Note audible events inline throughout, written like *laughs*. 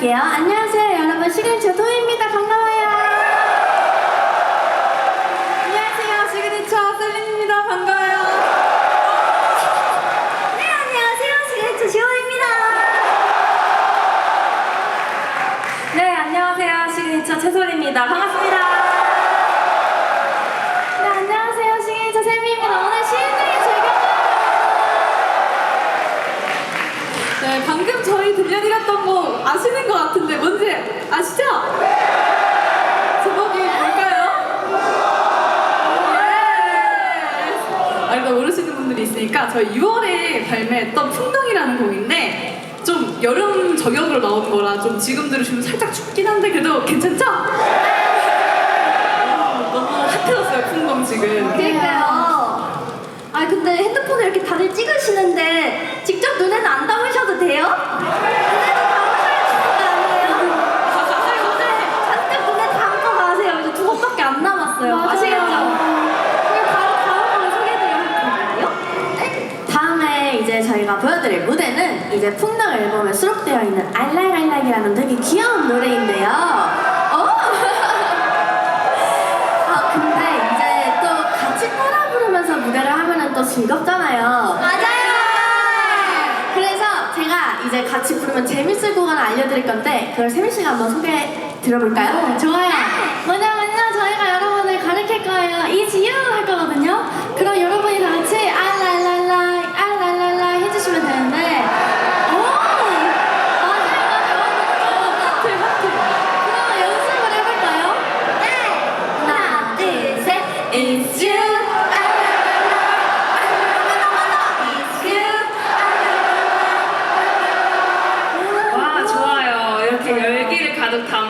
여러분 시그니처 도입니다. 반가워요. 안녕하세요. 시그니처 셀린입니다. 반가워요. 네, 안녕하세요. 시그니처 지호입니다. 네, 안녕하세요. 시그니처 채솔입니다. 반갑습니다. 아시는 것 같은데 뭔지 아시죠? 제목이 뭘까요? 네. 아, 이거 모르시는 분들이 있으니까 저희 6월에 발매했던 풍덩이라는 곡인데 좀 여름 저격으로 나온 거라 좀 지금 들으시면 살짝 춥긴 한데 그래도 괜찮죠? 어, 너무 핫해졌어요 풍덩 지금 그러니까요. 아 근데 핸드폰을 이렇게 다들 찍으시는데 직접 눈에는 안 담으셔도 돼요? 눈에는 담으셔야 되는 거 아니에요? 오늘 잔뜩 눈에 담고 가세요. 이제 두 곡밖에 안 남았어요. 맞아요. 아시겠죠? 그럼 바로 다음 곡을 소개해드릴 건가요? 다음에 이제 저희가 보여드릴 무대는 이제 풍덩 앨범에 수록되어 있는 I like이라는 되게 귀여운 노래인데요. 어? *laughs* 아 근데 이제 또 같이 따라 부르면서 무대를 하면은 또 즐겁잖아요. 맞아요. 그래서 제가 이제 같이 부르면 재밌을 곡 하나 알려드릴 건데 그걸 세민 씨가 한번 소개해 들어볼까요? 좋아요. 뭐냐면요, 저희가 여러분을 가르칠 거예요. It's you 할 거거든요. 그럼 여러분이 다 같이 알랄랄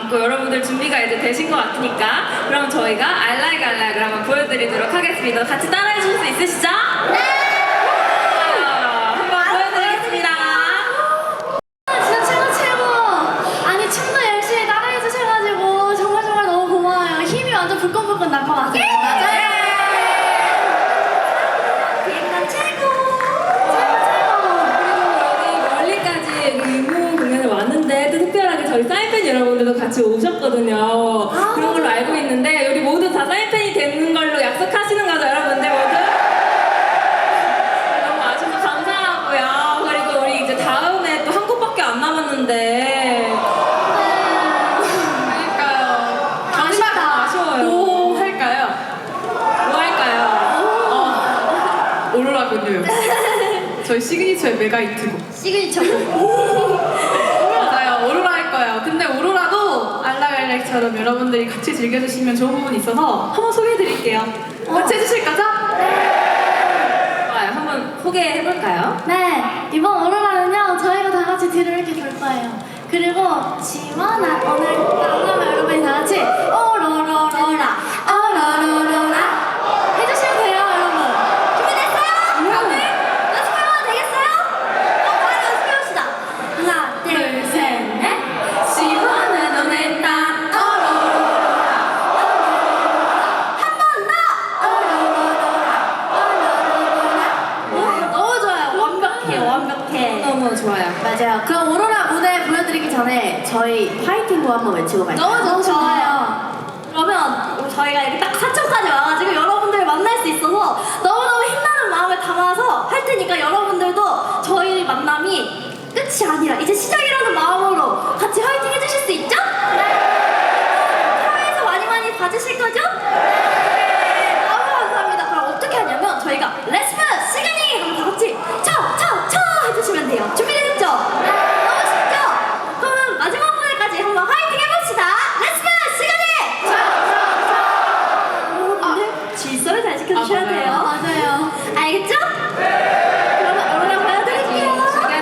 담고 여러분들 준비가 이제 되신 것 같으니까 그럼 저희가 알라이알라이를 한번 보여드리도록 하겠습니다 같이 따라해 주실 수 있으시죠? 네! 같이 오셨거든요. 그런 걸로 알고 있는데 우리 모두 다 사인팬이 되는 걸로 약속하시는 거죠, 여러분들 모두? 너무 아셔서 감사하고요. 그리고 우리 이제 다음에 또 한 곡밖에 안 남았는데 그러니까요 마지막 아쉬워요. 뭐 할까요? 뭐 할까요? 어, 오로라 군요 *laughs* 저희 시그니처의 메가히트곡 시그니처. *laughs* 맞아요 오로라 할 거예요 근데 오로라도 알락알락처럼 여러분들이 같이 즐겨주시면 좋은 부분이 있어서 한번 소개해드릴게요 같이 해주실 거죠? 좋아요. 한번 소개해볼까요? 네, 이번 오로라는요, 저희가 다 같이 뒤를 이렇게 돌 거예요. 그리고, 지원아, 오늘 여 오로라 무대 보여드리기 전에 저희 파이팅곡 한번 외치고 갈까요? 너무 너무 좋아요. 그러면 저희가 이렇게 딱 사천까지 와가지고 여러분들을 만날 수 있어서 너무너무 힘나는 마음을 담아서 할 테니까 여러분들도 저희 만남이 끝이 아니라 이제 시작이